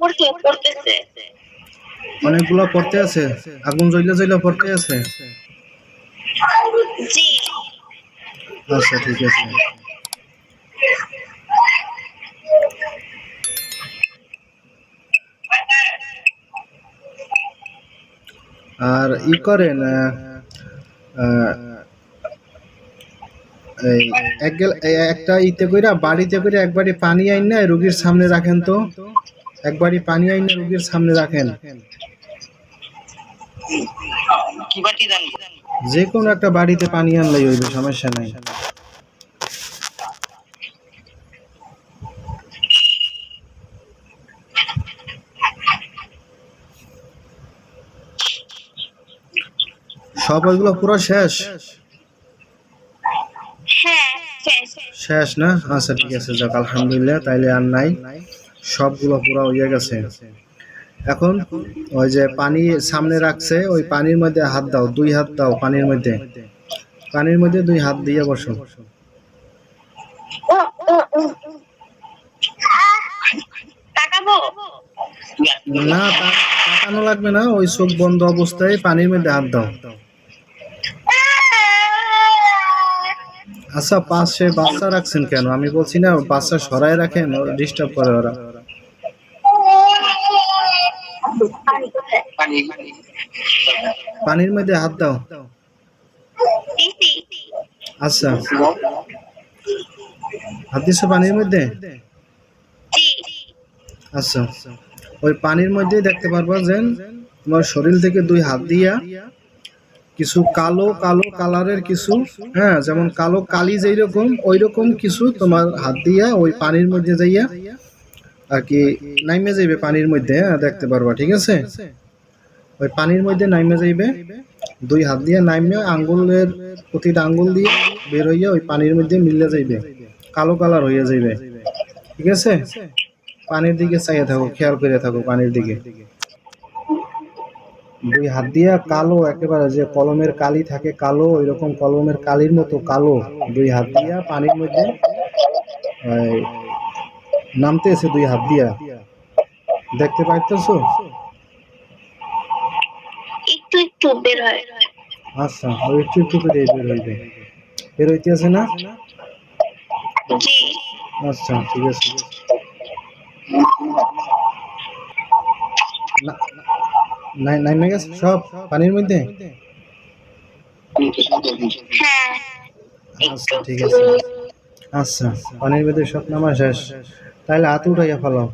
থেকে পড়তেছে অনেকগুলো পড়তে আছে। আগুন জ্বলে জ্বলে পড়তে আছে। জি। আচ্ছা ঠিক আছে। আর ই করেন একটা ইতে কইরা বাড়িতে করে একবারে পানি আইন না রুগীর সামনে রাখেন তো। একবারই পানি আইন রোগীর সামনে রাখেন। যে কোনো একটা বাড়িতে পানি আনলেই হইবে সমস্যা নাই। সব ওইগুলো পুরো শেষ? হ্যাঁ শেষ। শেষ না? আচ্ছা ঠিক আছে যাক আলহামদুলিল্লাহ তাইলে আর নাই। সবগুলো পুরো হয়ে গেছে। এখন ওই যে পানি সামনে রাখছে ওই পানির মধ্যে হাত দাও দুই হাত দাও পানির মধ্যে। পানির মধ্যে দুই হাত দিয়ে বসো। না তাকানো লাগবে না ওই চোখ বন্ধ অবস্থায় পানির মধ্যে হাত দাও। আচ্ছা পাশে বাচ্চা রাখছেন কেন? আমি বলছি না বাচ্চা সরাই রাখেন ডিস্টার্ব করে ওরা। পানির মধ্যে হাত দাও। আচ্ছা। হাত দিছো পানির মধ্যে? আচ্ছা। ওই পানির মধ্যে দেখতে পারবা যে তোমার শরীর থেকে দুই হাত দিয়া কিছু কালো কালো কালারের কিছু হ্যাঁ যেমন কালো কালি যেই রকম ওই রকম কিছু তোমার হাত দিয়া ওই পানির মধ্যে যাইয়া আর কি নাইমে যাইবে পানির মধ্যে হ্যাঁ দেখতে পারবা, ঠিক আছে? ওই পানির মধ্যে নাইমে যাইবে, দুই হাত দিয়ে নাইমে আঙ্গুলের প্রতিটা আঙ্গুল দিয়ে বের হইয়া ওই পানির মধ্যে মিলে যাইবে, কালো কালার হইয়া যাইবে, ঠিক আছে? পানির দিকে চাইয়া থাকো, খেয়াল করে থাকো পানির দিকে। দুই হাত দিয়া কালো, একেবারে যে কলমের কালি থাকে কালো এরকম কলমের কালির মতো কালো, দুই হাত দিয়া পানির মধ্যে নামতেছে দুই হাত দিয়া। দেখতে পাইতেছো? একটু একটু বের হয়। আচ্ছা ওই একটু একটু করে বের হইবে। বের হইতেছে না? জি। আচ্ছা ঠিক আছে। নাইমে গেছে সব পানির মধ্যে? হ্যাঁ আচ্ছা ঠিক আছে। আচ্ছা পানির ভিতরে সব নামা শেষ। তাহলে হাত উঠাইয়া ফেলাও।